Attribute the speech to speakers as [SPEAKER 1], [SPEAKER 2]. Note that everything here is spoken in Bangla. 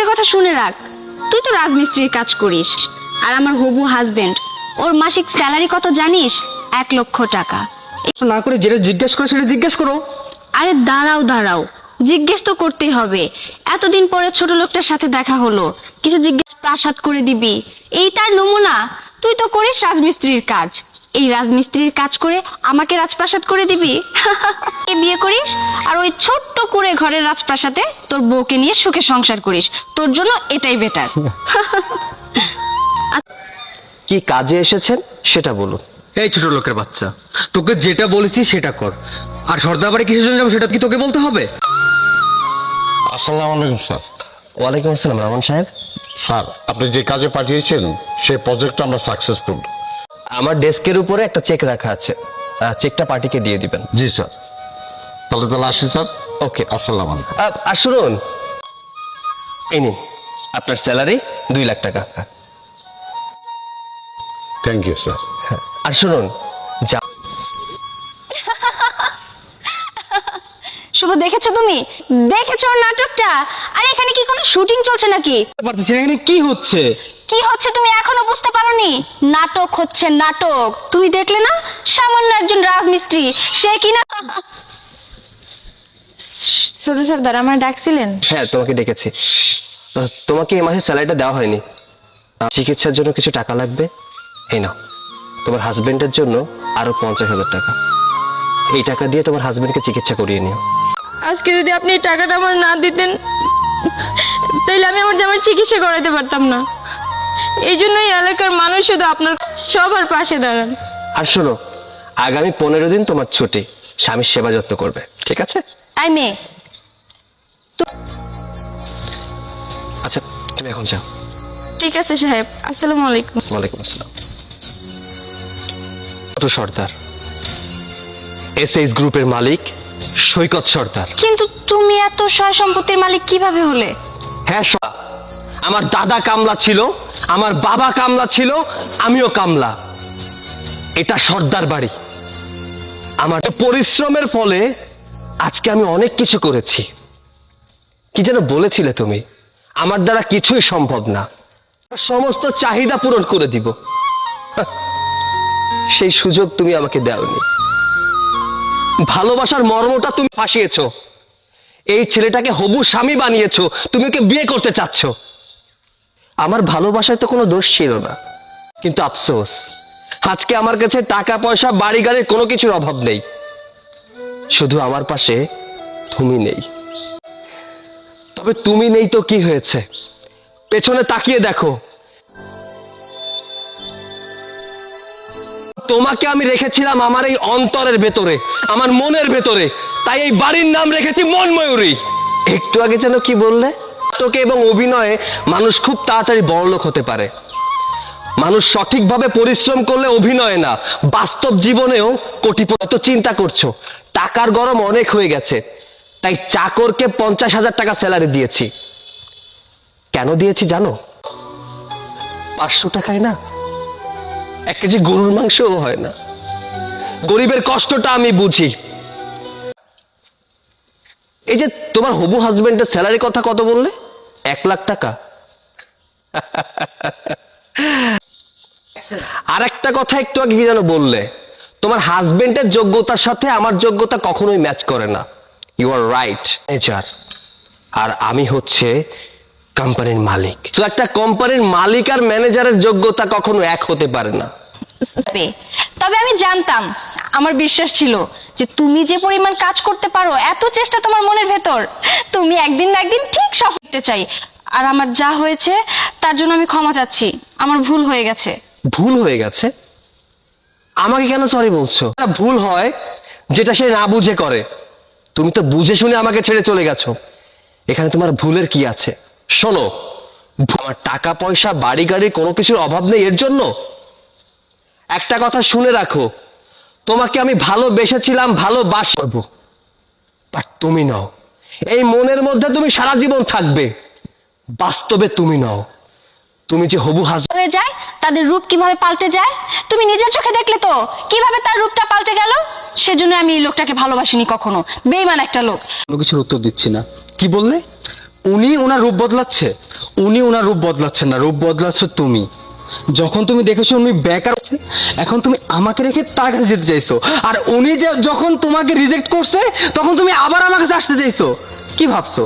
[SPEAKER 1] একটা কথা শুনে রাখ। তুই তো রাজমিস্ত্রির কাজ করিস। আর আমার হবু হাজবেন্ড ওর মাসিক স্যালারি কত জানিস? এক লক্ষ টাকা।
[SPEAKER 2] না করে যেটা জিজ্ঞেস করে সেটা জিজ্ঞেস করো।
[SPEAKER 1] আরে দাঁড়াও দাঁড়াও। জিজ্ঞেস তো করতেই হবে। এতদিন পরে ছোট লোকটার সাথে দেখা হলো। কিছু জিজ্ঞেস প্রাসাদ করে দিবি। এই তার নমুনা। তুই তো করিস রাজমিস্ত্রির কাজ। এই রাজমিস্ত্রির কাজ করে আমাকে রাজপ্রাসাদ করে দিবি? এ বিয়ে করিস আর ওই ছোট্ট করে ঘরের রাজপ্রাসাদে তোর বউকে নিয়ে সুখে সংসার করিস। তোর জন্য এটাই বেটার
[SPEAKER 3] কি কাজে এসেছেন? সেটা বলুন।
[SPEAKER 2] এই ছোট লোকের বাচ্চা তোকে যেটা বলেছি সেটা কর। আর সর্দাবাড়ি কিসের জন্য যাব সেটা কি তোকে বলতে হবে?
[SPEAKER 4] আসসালামু আলাইকুম স্যার।
[SPEAKER 3] ওয়ালাইকুম আসসালাম রহমান সাহেব।
[SPEAKER 4] স্যার আপনি যে কাজে পাঠিয়েছেন সেই প্রজেক্টটা আমরা সাকসেসফুল
[SPEAKER 3] আমার ডেস্কের উপরে একটা চেক রাখা আছে। চেকটা পার্টিকে দিয়ে দিবেন।
[SPEAKER 4] জি স্যার। তাহলে তাহলে আসি স্যার।
[SPEAKER 3] ওকে।
[SPEAKER 4] আসসালামু
[SPEAKER 3] আর শুনুন। এই নিন আপনার স্যালারি দুই লাখ টাকা।
[SPEAKER 4] Thank you sir.
[SPEAKER 3] আর শুনুন যা
[SPEAKER 1] শুভ দেখেছ তুমি? দেখেছ ওর নাটকটা? আর এখানে কি কোনো শুটিং চলছে নাকি?
[SPEAKER 2] পারতেছি না এখানে কি হচ্ছে?
[SPEAKER 1] কি হচ্ছে তুমি পারোনি নাটক হচ্ছে নাটক। তুমি দেখলে না? সামান্য একজন রাজমিস্ত্রি সে কিনা ছোট সর্দার আমার ডাকছিলেন?
[SPEAKER 3] হ্যাঁ তোমাকে ডেকেছি। তোমাকে এই মাসে স্যালারিটা দেওয়া হয়নি। চিকিৎসার জন্য কিছু টাকা লাগবে? এই নাও। তোমার হাজবেন্ডের জন্য আরও পঞ্চাশ হাজার টাকা। এই টাকা দিয়ে তোমার হাজবেন্ডকে চিকিৎসা করিয়ে নিও।
[SPEAKER 1] আজকে যদি আপনি এই টাকাটা আমার না দিতেন তাহলে আমি আমার জামার চিকিৎসা করাতে পারতাম না। এই জন্যই এলাকার মানুষ শুধু আপনার সবার পাশে দাঁড়ান।
[SPEAKER 3] আর শোনো আগামী পনেরো দিন তোমার ছুটি স্বামীর সেবা যত্ন করবে ঠিক আছে?
[SPEAKER 1] আই মেয়ে
[SPEAKER 3] আচ্ছা তুমি এখন যাও।
[SPEAKER 1] ঠিক আছে সাহেব আসসালামু আলাইকুম।
[SPEAKER 3] ওয়ালাইকুম আসসালাম। ছোট সর্দার? এস এইচ গ্রুপের মালিক সৈকত সর্দার।
[SPEAKER 1] কিন্তু তুমি এত সয় সম্পত্তির মালিক কীভাবে হলে?
[SPEAKER 3] হ্যাঁ স- আমার দাদা কামলা ছিল, আমার বাবা কামলা ছিল, আমিও কামলা। এটা সর্দার বাড়ি। আমার পরিশ্রমের ফলে আজকে আমি অনেক কিছু করেছি। কি যেন বলেছিলে তুমি? আমার দ্বারা কিছুই সম্ভব না। সমস্ত চাহিদা পূরণ করে দিব। সেই সুযোগ তুমি আমাকে দাওনি। ভালোবাসার মর্মটা তুমি ফাঁসিয়েছ। এই ছেলেটাকে হবু স্বামী বানিয়েছো। তুমি ওকে বিয়ে করতে চাচ্ছ। আমার ভালোবাসায় তো কোনো দোষ ছিল না। কিন্তু আফসোস, আজকে আমার কাছে টাকা, পয়সা, বাড়ি, গাড়ির কোনো কিছুর অভাব নেই। শুধু আমার পাশে তুমি নেই। তবে তুমি নেই তো কি হয়েছে? পেছনে তাকিয়ে দেখো। তোমাকে আমি রেখেছিলাম আমার এই অন্তরের ভেতরে, আমার মনের ভেতরে। তাই এই বাড়ির নাম রেখেছি মনময়ূরী। একটু আগে যেন কি বললে? নাটকে এবং অভিনয়ে মানুষ খুব তাড়াতাড়ি বড়লোক হতে পারে। মানুষ সঠিকভাবে পরিশ্রম করলে অভিনয় না, বাস্তব জীবনেও কোটিপতি চিন্তা করছ। টাকার গরম অনেক হয়ে গেছে, তাই চাকরকে পঞ্চাশ হাজার টাকা স্যালারি দিয়েছি। কেন দিয়েছি জানো? পাঁচশো টাকায় না, এক কেজি গরুর মাংসও হয় না। গরিবের কষ্টটা আমি বুঝি। এই যে তোমার হবু হাজবেন্ডের স্যালারি কথা কত বললে? এক লাখ টাকা। আর একটা কথা একটু আগে যেন বললে? তোমার হাজবেন্ডের যোগ্যতার সাথে আমার যোগ্যতা কখনোই ম্যাচ করে না। ইউ আর রাইট ম্যানেজার আর আমি হচ্ছে কোম্পানির মালিক। তো একটা কোম্পানির মালিক আর ম্যানেজারের যোগ্যতা কখনো এক হতে পারে না।
[SPEAKER 1] তবে আমি জানতাম আমার বিশ্বাস ছিল যে তুমি যে পরিমাণ কাজ করতে পারো, এত চেষ্টা তোমার মনের ভেতর। তুমি একদিন না একদিন ঠিক সফল হতে চাই। আর আমার যা হয়েছে, তার জন্য আমি ক্ষমা চাচ্ছি। আমার ভুল হয়ে গেছে।
[SPEAKER 3] ভুল হয়ে গেছে? আমাকে কেন সরি বলছো? ভুল হয় যেটা সে না বুঝে করে। তুমি তো বুঝে শুনে আমাকে ছেড়ে চলে গেছো। এখানে তোমার ভুলের কি আছে? শোনো আমার টাকা, পয়সা, বাড়ি গাড়ি কোনো কিছুর অভাব নেই, এর জন্য? একটা কথা শুনে রাখো তোমাকে আমি ভালোবেসেছিলাম ভালোবাস। করব বাট তুমি নও। এই মনের মধ্যে তুমি সারা জীবন থাকবে। বাস্তবে তুমি নও। তুমি যে হবু হাজ
[SPEAKER 1] হয়ে যায় তাদের রূপ কীভাবে পাল্টে যায়? তুমি নিজের চোখে দেখলে তো। কীভাবে তার রূপটা পাল্টে গেল? সেজন্য আমি এই লোকটাকে ভালোবাসিনি কখনো। বেইমান একটা লোক।
[SPEAKER 2] কোনো কিছুর উত্তর দিচ্ছি না। কি বললে? উনি ওনার রূপ বদলাচ্ছে। উনি ওনার রূপ বদলাচ্ছেন না। রূপ বদলাচ্ছ তুমি। যখন তুমি দেখেছ উনি বেকার আছে এখন তুমি আমাকে রেখে তার কাছে যেতে চাইছো। আর উনি যে যখন তোমাকে রিজেক্ট করছে, তখন তুমি আবার আমার কাছে আসতে চাইছো। কি ভাবছ?